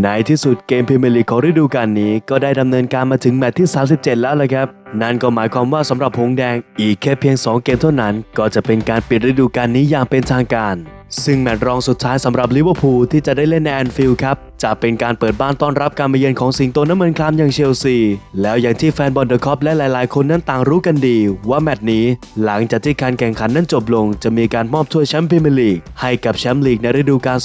ในที่สุดเกมพรีเมียร์ลีกของฤดูกาลนี้ก็ได้ดำเนินการมาถึงแมตช์ที่ 37 แล้วเลยครับ นั่นก็หมายความว่าสำหรับหงแดงอีกแค่เพียง 2 เกมเท่านั้น ก็จะเป็นการปิดฤดูกาลนี้อย่างเป็นทางการ ซึ่งแมตช์รองสุดท้ายสำหรับลิเวอร์พูลที่จะได้เล่นในแอนฟิลด์ครับ จะเป็นการเปิดบ้านต้อนรับการมาเยือนของสิงโตน้ำมันคลามอย่างเชลซี แล้วอย่างที่แฟนบอลเดอะคอปและหลายๆ คนนั้นต่างรู้กันดี ว่าแมตช์นี้หลังจากที่การแข่งขันนั้นจบลง จะมีการมอบถ้วยแชมป์พรีเมียร์ลีกให้กับแชมป์ลีกในฤดูกาล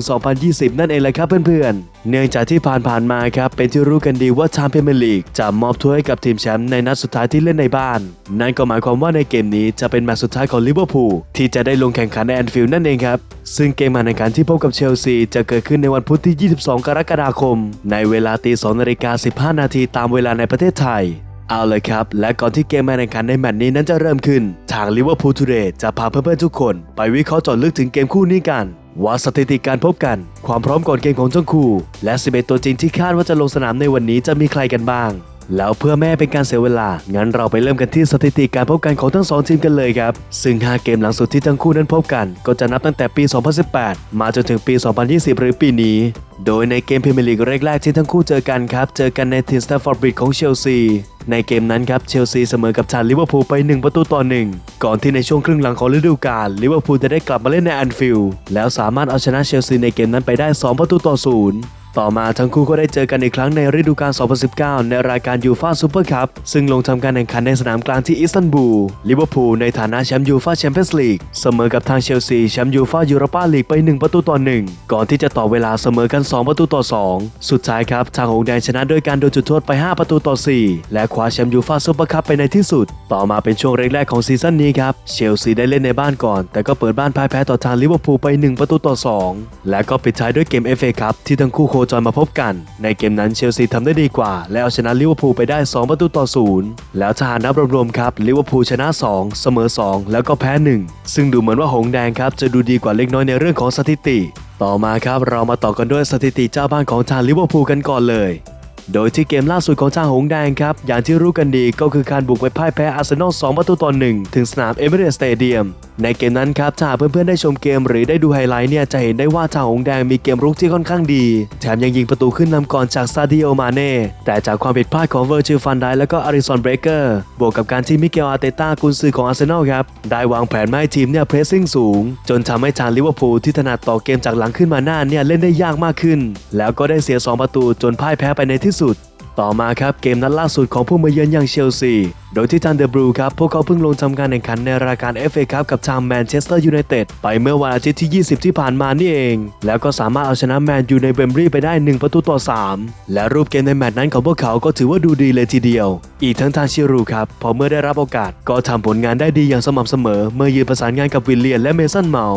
2019-2020 นั่นเองแหละครับเพื่อนๆ เนื่องจากที่ผ่านๆมาครับเป็นที่รู้กันดีว่าชามพรีเมียร์ลีกจะมอบถ้วยให้กับทีมแชมป์ในนัดสุดท้ายที่เล่นในบ้าน นั่นก็หมายความว่าในเกมนี้จะเป็นแมตช์สุดท้ายของลิเวอร์พูลที่จะได้ลงแข่งขันในแอนฟิลด์นั่นเองครับซึ่งเกมการแข่งขันที่พบกับเชลซีจะเกิดขึ้นในวันพุธที่22 กรกฎาคม ในเวลาตี2นาฬิกา15 นาทีตามเวลาในประเทศไทย เอาเลยครับ และก่อนที่เกมแข่งขันในแมตช์นี้นั้นจะเริ่มขึ้น ทางลิเวอร์พูลทูเดย์จะพาเพื่อนๆทุกคน ไปวิเคราะห์จอดลึกถึงเกมคู่นี้กันว่าสถิติการพบกัน ความพร้อมก่อนเกมของทั้งคู่ และ 11 ตัวจริงที่คาดว่าจะลงสนามในวันนี้จะมีใครกันบ้าง แล้วเพื่อไม่เป็นการเสียเวลา งั้นเราไปเริ่มกันที่สถิติการพบกันของทั้งสองทีมกันเลยครับ ซึ่ง 5 เกมหลังสุดที่ทั้งคู่นั้นพบกัน ก็จะนับตั้งแต่ปี 2018 มาจนถึงปี 2020 หรือปีนี้ โดยในเกมพรีเมียร์ลีกแรกๆที่ทั้งคู่เจอกันครับ เจอกันในทีมสแตฟฟอร์ดบริดจ์ของเชลซี ในเกมนั้นครับเชลซีเสมอกับทางลิเวอร์พูลไป 1 ประตูต่อ 1 ก่อนที่ในช่วงครึ่งหลังของฤดูกาลลิเวอร์พูลจะได้กลับมาเล่นในแอนฟิลด์แล้วสามารถเอาชนะเชลซีในเกมนั้นไปได้ 2 ประตูต่อ 0 ต่อมาทั้งคู่ก็ได้เจอกันอีกครั้งในฤดูกาล 2019 ในรายการยูฟาซูเปอร์คัพซึ่งลงทำการแข่งขันในสนามกลางที่อิสตันบูลลิเวอร์พูลในฐานะแชมป์ยูฟาแชมเปี้ยนส์ลีกเสมอกับทางเชลซีแชมป์ยูฟายูโรปาลีกไป 1 ประตูต่อ 1 ก่อนที่จะต่อเวลาเสมอกัน 2 ประตูต่อ 2 สุดท้ายครับ ทางหงแดงชนะด้วยการโดนจุดโทษไป 5 ประตูต่อ 4 และคว้าแชมป์ยูฟาซูเปอร์คัพไปในที่สุด ต่อมาเป็นช่วงแรกๆของซีซั่นนี้ครับเชลซีได้เล่นในบ้านก่อน แต่ก็เปิดบ้านพ่ายแพ้ต่อทางลิเวอร์พูลไป 1 ประตูต่อ 2 และก็ปิดท้ายด้วยเกม FA ครับที่ทั้งคู่โคจรมาพบกัน ในเกมนั้นเชลซีทำได้ดีกว่า และเอาชนะลิเวอร์พูลไปได้ 2 ประตูต่อ0แล้วถ้าหานับรวมๆครับลิเวอร์พูลชนะ 2 เสมอ 2 แล้วก็แพ้ 1 ซึ่งดูเหมือนว่าหงแดงครับจะดูดีกว่าเล็กน้อยในเรื่องของสถิติ ต่อมาครับเรามาต่อกันด้วยสถิติเจ้าบ้านของทางลิเวอร์พูลกันก่อนเลย โดยที่เกมล่าสุดของทางหงแดงครับ อย่างที่รู้กันดีก็คือการบุกไปพ่ายแพ้อาร์เซนอล 2 ประตูต่อ1ถึงสนามเอเมเรสสเตเดียม ในเกมนั้นครับถ้าเพื่อนๆได้ชมเกมหรือได้ดูไฮไลท์เนี่ยจะเห็นได้ว่าทางหงแดงมีเกมรุกที่ค่อนข้างดี แถมยังยิงประตูขึ้นนำก่อนจากซาดิโอมาเน่แต่จากความผิดพลาดของเวอร์จิลฟันไดและก็อาริสันเบรเกอร์บวกกับการที่มิเกลอาร์เตต้ากุนซือของอาร์เซนอลครับได้วางแผนไม่ให้ทีมเนี่ยเพรสซิ่งสูง จนทำให้ทางลิเวอร์พูลที่ถนัดต่อเกมจากหลังขึ้นมาหน้าเนี่ยเล่นได้ยากมากขึ้น แล้วก็ได้เสียสองประตูจนพ่ายแพ้ไปในที่สุด ต่อมาครับเกมนัดล่าสุดของผู้มาเยือนอย่างเชลซี โดยที่ทางเดอะบลูครับ พวกเขาเพิ่งลงทำการแข่งขันในรายการ FA ครับกับทางแมนเชสเตอร์ยูไนเต็ดไปเมื่อวันอาทิตย์ที่ 20 ที่ผ่านมานี่เอง แล้วก็สามารถเอาชนะแมนยูในเบมบรีไปได้ 1 ประตูต่อ 3 และรูปเกมในแมตช์นั้นของพวกเขาก็ถือว่าดูดีเลยทีเดียว อีกทั้งทางชิรูครับ พอเมื่อได้รับโอกาสก็ทำผลงานได้ดีอย่างสม่ำเสมอ เมื่อยืนประสานงานกับวิลเลียนและเมสันเมา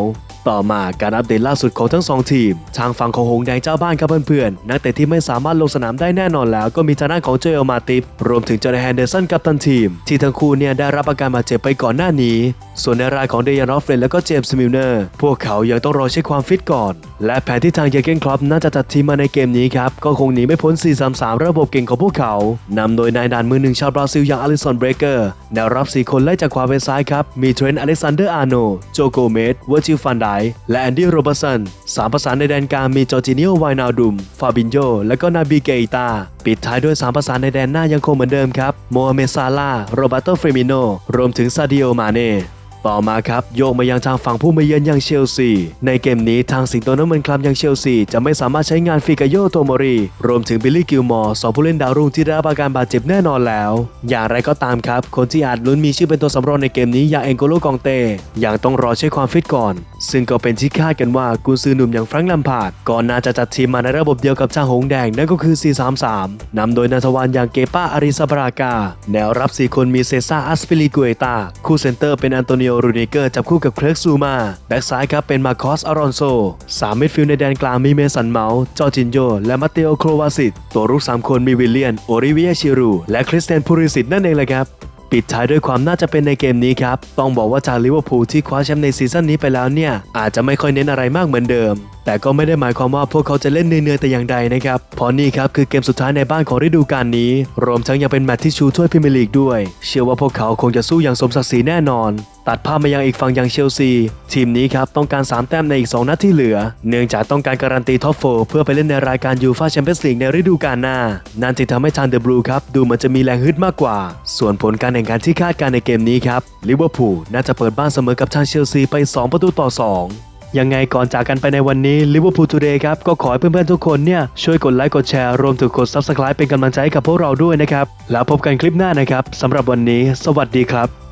ต่อมาการอัปเดตล่าสุดของทั้งสองทีม ทางฝั่งของหงส์แดงเจ้าบ้านครับเพื่อนๆนักเตะที่ไม่สามารถลงสนามได้แน่นอนแล้ว ก็มีทางด้านของเจอเอลมาติฟรวมถึงจอร์แดนแฮนเดอร์สันกับตันทีมที่ทั้งคู่เนี่ยได้รับอาการบาดเจ็บไปก่อนหน้านี้ ส่วนในรายของเดยานอฟเฟรนและก็เจมส์มิลเนอร์พวกเขายังต้องรอเช็คความฟิตก่อน และแผนที่ทางเยอเกนคลอปน่าจะจัดทีมมาในเกมนี้ครับ ก็คงหนีไม่พ้น 4-3-3 ระบบเก่งของพวกเขานำโดยนายด่านมือหนึ่งชาวบราซิลอย่างอลิสันเบรเกอร์แนวรับ 4 คนไล่จากขวาไปซ้ายครับมีเทรนต์อเล็กซานเดอร์อาร์โนโจโกเมสเวอร์จิลฟันไดและแอนดี้โรเบอร์สันสามประสานในแดนกลางมีจอร์จิเนียไวนาดุมฟาบินโยและก็นาบีเกอิตา ปิดท้ายด้วยสามประสานในแดนหน้ายังคงเหมือนเดิมครับ โมฮัมเหม็ดซาลาโรบัตโตเฟรมิโน รวมถึงซาดิโอ มาเน่ ต่อมาครับโยกมายังทางฝั่งผู้มาเยือนอย่างเชลซี ในเกมนี้ทางสิงโตน้ำมันคลับอย่างเชลซี จะไม่สามารถใช้งานฟิกาโยโตโมรีรวมถึงบิลลี่กิลมอร์สองผู้เล่นดาวรุ่งที่ได้รับอาการบาดเจ็บแน่นอนแล้ว อย่างไรก็ตามครับ คนที่อาจลุ้นมีชื่อเป็นตัวสำรองในเกมนี้อย่างเอ็นโกโลกองเตยังต้องรอเช็คความฟิตก่อน ซึ่งก็เป็นที่คาดกันว่ากุนซือหนุ่มอย่างแฟรงค์ลัมพาร์ดก็น่าจะจัดทีมมาในระบบเดียวกับทางหงแดงนั่นก็คือ 4-3-3นำโดยนาทวานอย่างเกป้าอาริซาบรากาแนวรับ4คนมีเซซ่าอัสปิลิกุเอตาคู่เซนเตอร์เป็นอันโตนิโอรูเนเกอร์จับคู่กับเคลิร์กซูมา แบ็กซ้ายครับเป็นมาคอสอารอนโซสามมิดฟิลด์ในแดนกลางมีเมสันเมาส์จอจินโย และมาเตโอโครวาซิตตัวรุกสามคนมีวิลเลียน โอริเวียชิรู และคริสเตนพูริสิตนั่นเองแหละครับปิดท้ายด้วยความน่าจะเป็นในเกมนี้ครับ ต้องบอกว่าจากลิเวอร์พูลที่คว้าแชมป์ในซีซั่นนี้ไปแล้วเนี่ย อาจจะไม่ค่อยเน้นอะไรมากเหมือนเดิม แต่ก็ไม่ได้หมายความว่าพวกเขาจะเล่นเนื่อยๆแต่อย่างใดนะครับ เพราะนี่ครับคือเกมสุดท้ายในบ้านของฤดูกาลนี้ รวมทั้งยังเป็นแมตช์ที่ชูถ้วยพรีเมียร์ลีกด้วย เชื่อว่าพวกเขาคงจะสู้อย่างสมศักดิ์ศรีแน่นอน ตัดภาพมายังอีกฝั่งอย่างเชลซี ทีมนี้ครับต้องการ 3 แต้มในอีก 2 นัดที่เหลือ เนื่องจากต้องการการันตีท็อปโฟเพื่อไปเล่นในรายการยูฟาแชมเปี้ยนส์ลีกในฤดูกาลหน้า นั่นจึงทำให้ทางเดอะบลูครับดูเหมือนจะมีแรงฮึดมากกว่า ส่วนผลการแข่งขันที่คาดการในเกมนี้ครับลิเวอร์พูลน่าจะเปิดบ้านเสมอกับทางเชลซีไป 2 ประตูต่อ 2ยังไงก่อนจากกันไปในวันนี้ลิเวอร์พูลทูเดย์ครับ ก็ขอให้เพื่อนๆทุกคนเนี่ย ช่วยกดไลค์กดแชร์ รวมถึงกด Subscribe เป็นกำลังใจให้กับพวกเราด้วยนะครับ แล้วพบกันคลิปหน้านะครับสำหรับวันนี้ สวัสดีครับ